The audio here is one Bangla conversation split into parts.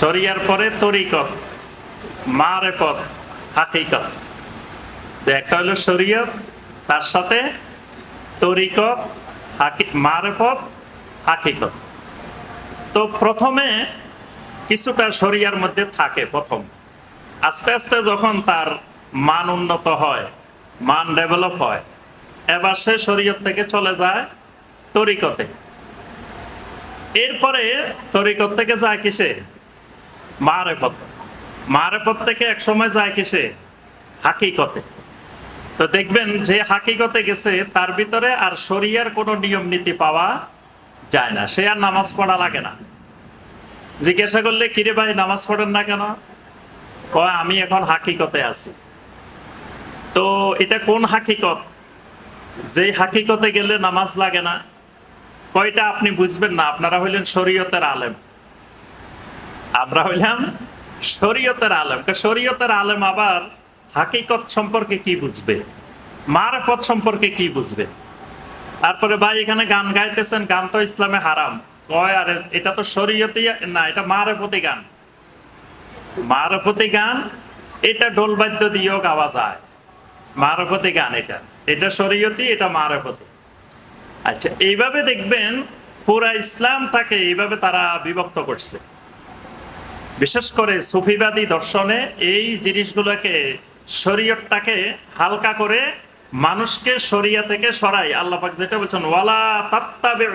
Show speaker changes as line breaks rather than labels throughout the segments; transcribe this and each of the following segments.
শরিয়ার পরে তরিকত মারেপত হাকিকত। তো একটা হলো শরীয়ত, তার সাথে তরিকত, হাকি মারেপত হাকিকত। তো প্রথমে কিছুটা শরিয়ার মধ্যে থাকে প্রথম। আস্তে আস্তে যখন তার মান উন্নত হয়, মান ডেভেলপ হয়, এবার সে শরীয়ত থেকে চলে যায় তরিকতে। এরপরে তরিকত থেকে যায় কিসে? মারেপত মারেপত থেকে এক সময় যায় কিসে হাকিকতে। তো দেখবেন যে হাকিকতে গেছে, তার ভিতরে আর শরিয়ার কোনো নিয়ম নীতি পাওয়া যায় না। সে আর নামাজ পড়া লাগে না। জিজ্ঞাসা করলে, কিরে ভাই, নামাজ পড়েন না কেন? কয়, আমি এখন হাকিকতে আছি। তো এটা কোন হাকিকত? যে হাকিকতে গেলে নামাজ লাগে না। কয়টা আপনি বুঝবেন না? আপনারা হইলেন শরীয়তের আলেম। আমরা হইলাম শরীয়তের আলেম। শরীয়তের আলেম আবার হাকিকত সম্পর্কে কি বুঝবে? মারফত সম্পর্কে কি বুঝবে? তারপরে ভাই এখানে গান গাইতেছেন, গান তো ইসলামে হারাম। কয়, আরে এটা তো শরীয়তি না, এটা মারফতি গান। মারফতি গান, এটা ঢোল বাদ্য দিয়েও গাওয়া যায়। মারফতি গান এটা। এটা শরীয়তি এটা মারফতি। আচ্ছা এইভাবে দেখবেন পুরা ইসলামটাকে এইভাবে তারা বিভক্ত করছে। বিশেষ করে সুফিবাদী দর্শনে এই জিনিসগুলোকে, শরীয়তটাকে হালকা করে মানুষকে শরিয়া থেকে সরাই আল্লাহ পাক যেটা বলছেন, ওয়ালা তাত্তাবে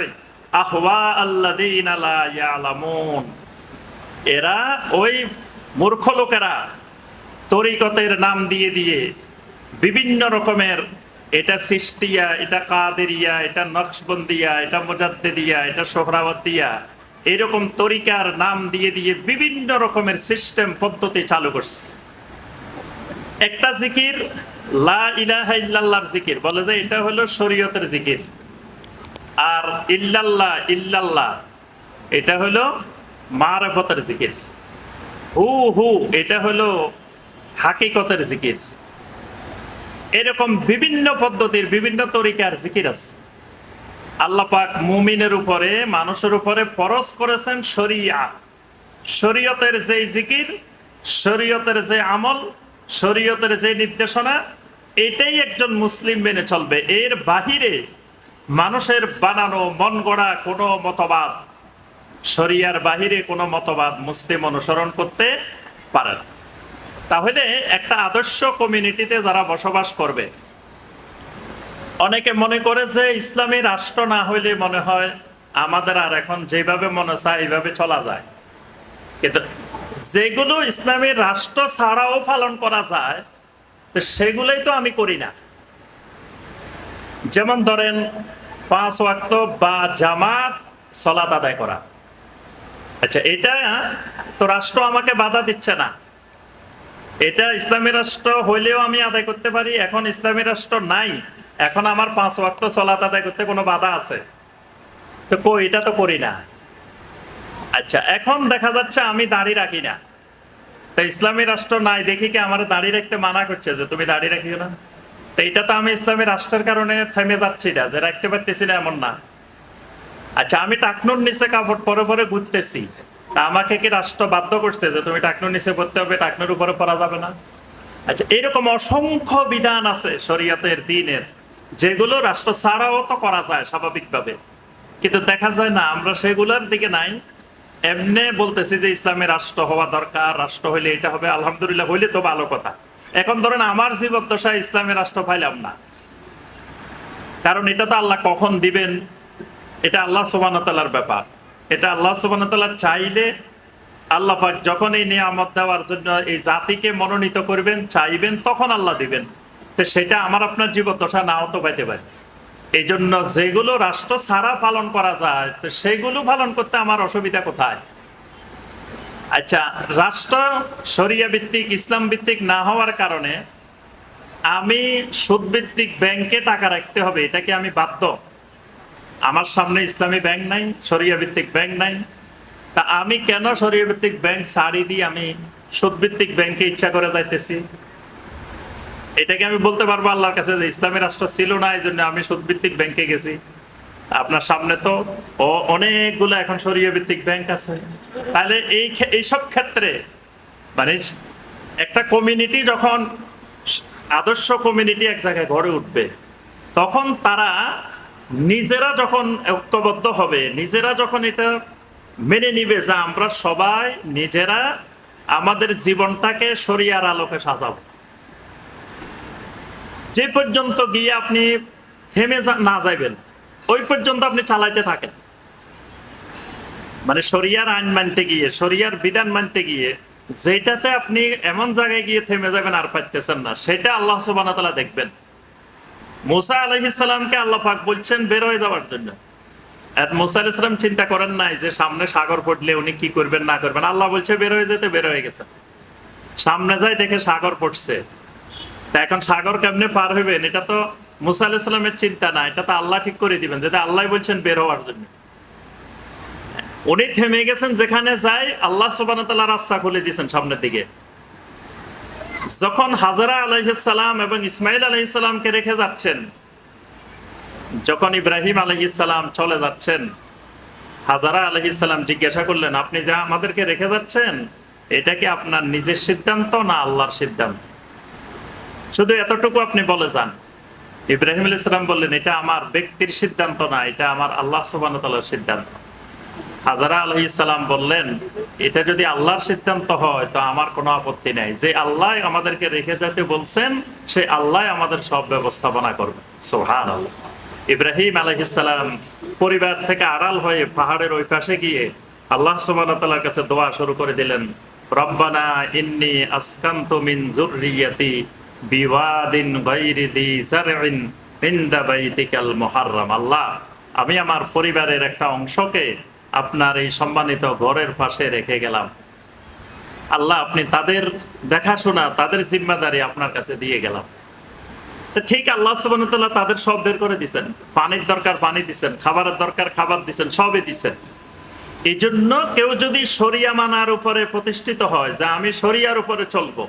আহওয়া আল্লাদিন আলা ইয়ালামুন। এরা ওই মূর্খ লোকেরা তরিকতের নাম দিয়ে দিয়ে বিভিন্ন রকমের, এটা সিস্তিয়া এটা কাদেরিয়া, এটা নকশবন্দিয়া, এটা মোজাদ্দেদিয়া, এটা সোহরাওয়াতিয়া এরকম তরিকার নাম দিয়ে দিয়ে বিভিন্ন রকমের সিস্টেম পদ্ধতি চালু করছে। একটা জিকির, লা জিকির, বলে যে এটা হলো শরীয়তের জিকির। আর ইল্লাল্লাহ ইল্লাল্লাহ, এটা হলো মারফতের জিকির। হু হু, এটা হলো হাকিকতের জিকির। এরকম বিভিন্ন পদ্ধতির বিভিন্ন তরিকার জিকির আছে। আল্লাহ পাক মুমিনের উপরে, মানুষের উপরে পরশ করেছেন শরিয়া। শরীয়তের যে জিকির, শরীয়তের যে আমল, শরীয়তের যে নির্দেশনা, এটাই একজন মুসলিম মেনে চলবে। এর বাহিরে মানুষের বানানো, মন গড়া কোনো মতবাদ, শরিয়ার বাহিরে কোনো মতবাদ মুসলিম অনুসরণ করতে পারে না। তাহলে একটা আদর্শ কমিউনিটিতে যারা বসবাস করবে অনেকে মনে করে যে ইসলামী রাষ্ট্র না হইলে মনে হয় আমাদের আর এখন যেভাবে মনে চায় এইভাবে চলা যায়। কিন্তু যেগুলো ইসলামী রাষ্ট্র ছাড়াও পালন করা যায়, সেগুলোই তো আমি করি না। যেমন ধরেন পাঁচ ওয়াক্ত বা জামাত সলাত আদায় করা। আচ্ছা এটা তো রাষ্ট্র আমাকে বাধা দিচ্ছে না। এটা ইসলামী রাষ্ট্র হইলেও আমি আদায় করতে পারি, এখন ইসলামী রাষ্ট্র নাই। এখন আমার পাঁচ ওয়াক্ত সলাত আদায় করতে কোনো বাধা আছে? তো কই এটা তো করি না। আচ্ছা এখন দেখা যাচ্ছে আমি দাড়ি রাখি না। তা ইসলামী রাষ্ট্র নাই, দেখি কি আমার দাড়ি রাখতে মানা করছে যে তুমি দাড়ি রাখিও না? তো এটা তো আমি ইসলামী রাষ্ট্রের কারণে থেমে যাচ্ছি না, যে রাখতে পারতেছি না এমন না। আচ্ছা আমি টাকনুর নিচে কাপড় পরে পরে ঘুরতেছি। তা আমাকে কি রাষ্ট্র বাধ্য করছে যে তুমি টাকনুর নিচে পড়তে হবে, টাকনুর উপরে পরা যাবে না? আচ্ছা এরকম অসংখ্য বিধান আছে শরীয়তের, দিনের। যেগুলো রাষ্ট্র ছাড়াও তো করা যায় স্বাভাবিকভাবে। কিন্তু দেখা যায় না, আমরা সেগুলোর দিকে নাই। এমনি বলতেছি যে ইসলামী রাষ্ট্র হওয়া দরকার, রাষ্ট্র হইলে এটা হবে, আলহামদুলিল্লাহ হইলে তো ভালো কথা। এখন ধরেন আমার জীবদ্দশায় ইসলামী রাষ্ট্র পাইলাম না। কারণ এটা তো আল্লাহ কখন দিবেন? এটা আল্লাহ সোবানতালার ব্যাপার। এটা আল্লাহ সোবানতাল্লাহ চাইলে আল্লাহ যখন এই নিয়ামত দেওয়ার জন্য এই জাতিকে মনোনীত করবেন, চাইবেন, তখন আল্লাহ দিবেন। তো সেটা আমার আপনার জীবদ্দশা নাও তো পাইতে পারে এই জন্য যেগুলো রাষ্ট্র ছাড়া পালন করা যায়, তো সেগুলো পালন করতে আমার অসুবিধা কোথায়? আচ্ছা রাষ্ট্র শরিয়া ভিত্তিক, ইসলাম ভিত্তিক না হওয়ার কারণে আমি সুদভিত্তিক ব্যাংকে টাকা রাখতে হবে, এটা কি আমি বাধ্য? আমার সামনে ইসলামী ব্যাংক নাই সরিয়া ভিত্তিক ব্যাংক নাই। তা আমি কেন সরিয়া ভিত্তিক ব্যাংক সারি দিয়ে আমি সুদভিত্তিক ব্যাংকে ইচ্ছা করে যাইতেছি? এটাকে আমি বলতে পারব আল্লাহর কাছে যে ইসলামী রাষ্ট্র ছিল না এই জন্য আমি সুদভিত্তিক ব্যাংকে গেছি। আপনার সামনে তো অনেকগুলো এখন সরিয়ে ভিত্তিক ব্যাংক আছে। তাহলে এই এইসব ক্ষেত্রে মানে একটা কমিউনিটি যখন আদর্শ কমিউনিটি এক জায়গায় গড়ে উঠবে, তখন তারা নিজেরা যখন ঐক্যবদ্ধ হবে, নিজেরা যখন এটা মেনে নিবে যে আমরা সবাই নিজেরা আমাদের জীবনটাকে সরিয়ার আলোকে সাজাবো। যে পর্যন্ত গিয়ে আপনি থেমে না যাইবেন, ওই পর্যন্ত আপনি চালাইতে থাকেন। মানে শরিয়ার আইন মানতে গিয়ে, শরিয়ার বিধান মানতে গিয়ে, যেটাতে আপনি এমন জায়গায় গিয়ে থেমে যাবেন আর পাইতেছেন না, সেটা আল্লাহ তাআলা দেখবেন। মুসা আলাইহিসসালামকে আল্লাহ পাক বলছেন, বের হয়ে যাওয়ার জন্য। আর মুসা আলাইহিস সালাম চিন্তা করেন নাই যে, সামনে সাগর পড়লে উনি কি করবেন, না করবেন। আল্লাহ বলছে, বের হয়ে যেতে, বের হয়ে গেছে। সামনে যাই দেখে সাগর পড়ছে। এখন সাগর কেমনে পার হইবেন? এটা তো মুসা আলাইহিস চিন্তা না, এটা তো আল্লাহ ঠিক করে দিবেন, যেটা আল্লাহ বলছেন বের হওয়ার জন্য। উনি থেমে গেছেন যেখানে যায়, আল্লাহ ওয়া রাস্তা খুলে দিয়েছেন সামনের দিকে। যখন হাজারা আলাইহিসসালাম এবং ইসমাইল আলাইহিসসালামকে রেখে যাচ্ছেন, যখন ইব্রাহিম আলাইহিসসালাম চলে যাচ্ছেন, হাজারা আলাইহিসসালাম জিজ্ঞাসা করলেন, আপনি যা আমাদেরকে রেখে যাচ্ছেন, এটা কি আপনার নিজের সিদ্ধান্ত না আল্লাহর সিদ্ধান্ত? শুধু এতটুকু আপনি বলে যান। ইব্রাহিম আলাইহিসসালাম বললেন, এটা আমার ব্যক্তির সিদ্ধান্ত না, এটা আমার আল্লাহ ওয়া সিদ্ধান্ত। হাজারা আলহি ইসলাম বললেন, এটা যদি আল্লাহর সিদ্ধান্ত হয়, তো আমার কোনো আপত্তি নাই। যে আল্লাহ আমাদেরকে রেখে যেতে বলছেন, সে আল্লাহ আমাদের সব ব্যবস্থাপনা করবে। সোহান ইব্রাহিম আলহিসাম পরিবার থেকে আড়াল হয়ে পাহাড়ের ওই পাশে গিয়ে আল্লাহ সুবাহর কাছে দোয়া শুরু করে দিলেন, রব্বানা ইন্নি আসকান্ত মিন জুররিয়াতি বিওয়াদিন গায়রি দি জারইন ইনদা বাইতিকাল মুহাররাম। আল্লাহ, আমি আমার পরিবারের একটা অংশকে আপনার এই সম্মানিত ঘরের পাশে রেখে গেলাম। আল্লাহ, আপনি তাদের দেখাশোনা, তাদের জিম্মাদারি আপনার কাছে দিয়ে গেলাম। তো ঠিক আল্লাহ সুবাহ তাদের সব বের করে দিছেন। পানির দরকার পানি দিছেন, খাবারের দরকার খাবার দিছেন, সবই দিছেন। এই জন্য কেউ যদি সরিয়া মানার উপরে প্রতিষ্ঠিত হয়, যে আমি সরিয়ার উপরে চলবো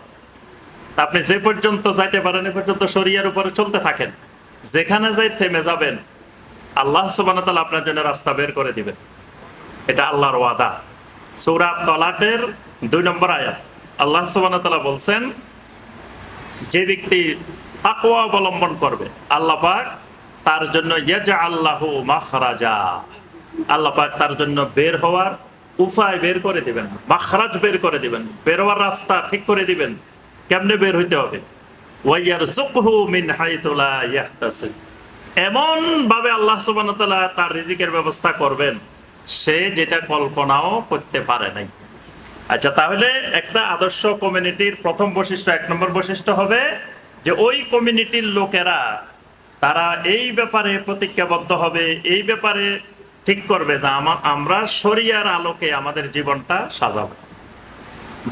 আপনি যে পর্যন্ত যাইতে পারেন, এ পর্যন্ত শরিয়ার উপরে চলতে থাকেন। যেখানে যাই থেমে যাবেন, আল্লাহ সুবাহ আপনার জন্য রাস্তা বের করে দিবেন। এটা আল্লাহর ওয়াদা। সৌরাত তলাকের দুই নম্বর আয়াত। আল্লাহ সুবাহ বলছেন, যে ব্যক্তি তাকওয়া অবলম্বন করবে, আল্লাহ পাক তার জন্য ইয়াজা আল্লাহ মাখরাজা। আল্লাহ পাক তার জন্য বের হওয়ার উপায় বের করে দিবেন। মাখরাজ বের করে দিবেন। বের হওয়ার রাস্তা ঠিক করে দিবেন। কেমনে বের হইতে হবে? ওয়াইয়ার মিন এমন ভাবে আল্লাহ সুবহানাহু তার রিজিকের ব্যবস্থা করবেন, সে যেটা কল্পনাও করতে পারে নাই। আচ্ছা তাহলে একটা আদর্শ কমিউনিটির প্রথম বৈশিষ্ট্য, এক নম্বর বৈশিষ্ট্য হবে যে ওই কমিউনিটির লোকেরা, তারা এই ব্যাপারে প্রতিজ্ঞাবদ্ধ হবে, এই ব্যাপারে ঠিক করবে না। আমরা শরিয়ার আলোকে আমাদের জীবনটা সাজাবো।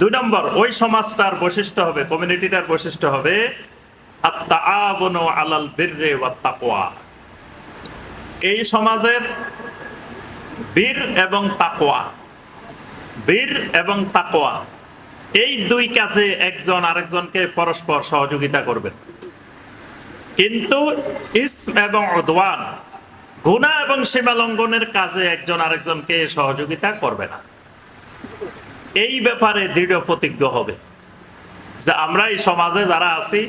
দুই নম্বর, ওই সমাজটার বৈশিষ্ট্য হবে কমিউনিটিটার বৈশিষ্ট্য হবে আলাল এই সমাজের বীর এবং তাকওয়া, বীর এবং তাকওয়া, এই দুই কাজে একজন আরেকজনকে পরস্পর সহযোগিতা করবেন। কিন্তু ইসম এবং অদওয়ান গুণা এবং সীমা লঙ্ঘনের কাজে একজন আরেকজনকে সহযোগিতা করবে না। এই ব্যাপারে দৃঢ় প্রতিজ্ঞ হবে যে আমরা এই সমাজে যারা আছি,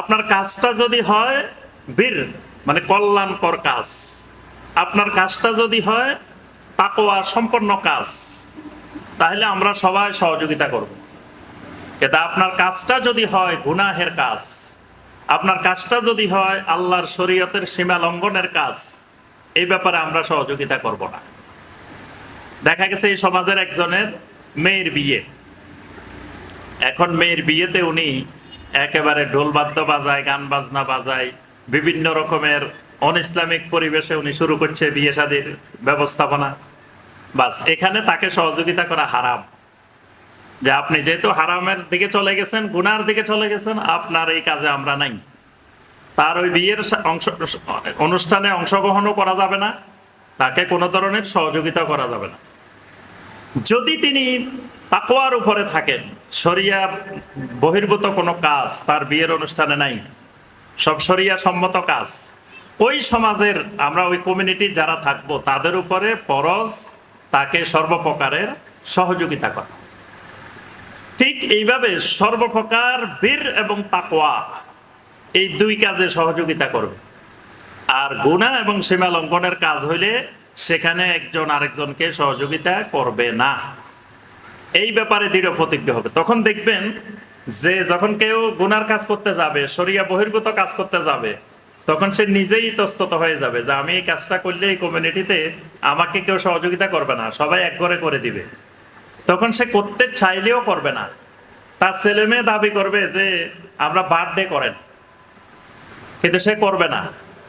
আপনার কাজটা যদি হয় বীর মানে কল্যাণকর কাজ। আপনার কাজটা যদি হয় তাকোয়া সম্পন্ন কাজ, তাহলে আমরা সবাই সহযোগিতা করব। কিন্তু আপনার কাজটা যদি হয় গুনাহের কাজ, আপনার কাজটা যদি হয় আল্লাহর শরীয়তের সীমা লঙ্ঘনের কাজ, এই ব্যাপারে আমরা সহযোগিতা করব না। দেখা গেছে এই সমাজের একজনের মেয়ের বিয়ে। এখন মেয়ের বিয়েতে উনি একেবারে ঢোল বাদ্য বাজায়, গান বাজনা বাজায়, বিভিন্ন রকমের অন ইসলামিক পরিবেশে উনি শুরু করছে বিয়ে শাদির ব্যবস্থাপনা। বাস, এখানে তাকে সহযোগিতা করা হারাম। যে আপনি যেহেতু হারামের দিকে চলে গেছেন, গুনার দিকে চলে গেছেন, আপনার এই কাজে আমরা নাই। তার ওই বিয়ের অংশ অনুষ্ঠানে অংশগ্রহণও করা যাবে না, তাকে কোনো ধরনের সহযোগিতা করা যাবে না। যদি তিনি তাকোয়ার উপরে থাকেন, শরিয়া বহির্ভূত কোনো কাজ, তার বিয়ের অনুষ্ঠানে নাই, সব শরিয়া সম্মত কাজ, ওই সমাজের আমরা ওই কমিউনিটি যারা থাকব, তাদের উপরে ফরজ তাকে সর্বপ্রকারের সহযোগিতা করা। ঠিক এইভাবে সর্বপ্রকার বীর এবং তাকোয়া এই দুই কাজে সহযোগিতা করবে। আর গুণা এবং সীমা লঙ্ঘনের কাজ হইলে সেখানে একজন আরেকজনকে সহযোগিতা করবে না। এই ব্যাপারে দৃঢ় প্রতিজ্ঞ হবে। তখন দেখবেন যে যখন কেউ গুনার কাজ করতে যাবে সরিয়া বহির্ভূত কাজ করতে যাবে, তখন সে নিজেই ইতস্তত হয়ে যাবে যে আমি এই কাজটা করলে এই কমিউনিটিতে আমাকে কেউ সহযোগিতা করবে না, সবাই এক ঘরে করে দিবে। তখন সে করতে চাইলেও করবে না। তার ছেলে মেয়ে দাবি করবে যে, আমরা বার্থডে করেন। কিন্তু সে করবে না।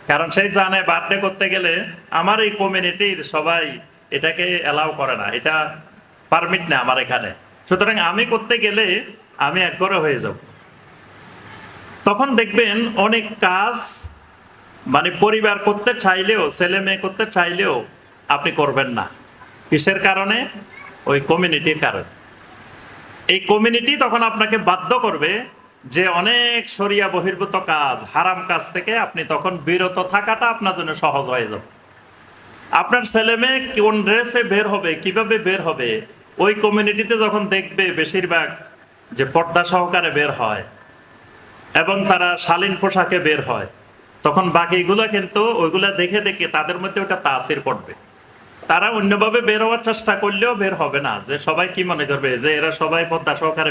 কারণ সেই জানে বার্থডে করতে গেলে আমার এই কমিউনিটির সবাই এটাকে অ্যালাউ করে না, এটা পারমিট না আমার এখানে। সুতরাং আমি করতে গেলে আমি একঘরে হয়ে যাব। তখন দেখবেন অনেক কাজ মানে পরিবার করতে চাইলেও, ছেলে মেয়ে করতে চাইলেও আপনি করবেন না। কিসের কারণে? ওই কমিউনিটির কারণে। এই কমিউনিটি তখন আপনাকে বাধ্য করবে যে অনেক সরিয়া বহির্ভূত কাজ, হারাম কাজ থেকে আপনি তখন বিরত থাকাটা আপনার জন্য সহজ হয়ে যাবে। আপনার ছেলে মেয়ে কোন ড্রেসে বের হবে, কীভাবে বের হবে, ওই কমিউনিটিতে যখন দেখবে বেশিরভাগ যে পর্দা সহকারে বের হয় এবং তারা শালীন পোশাকে বের হয়, তখন বাকিগুলো কিন্তু ওইগুলা দেখে দেখে তাদের মধ্যে ওটা তাসির পড়বে। তারা অন্যভাবে বের হওয়ার চেষ্টা করলেও বের হবে না, যে সবাই কি মনে করবে, যে এরা সবাই পদ্মা সহকারে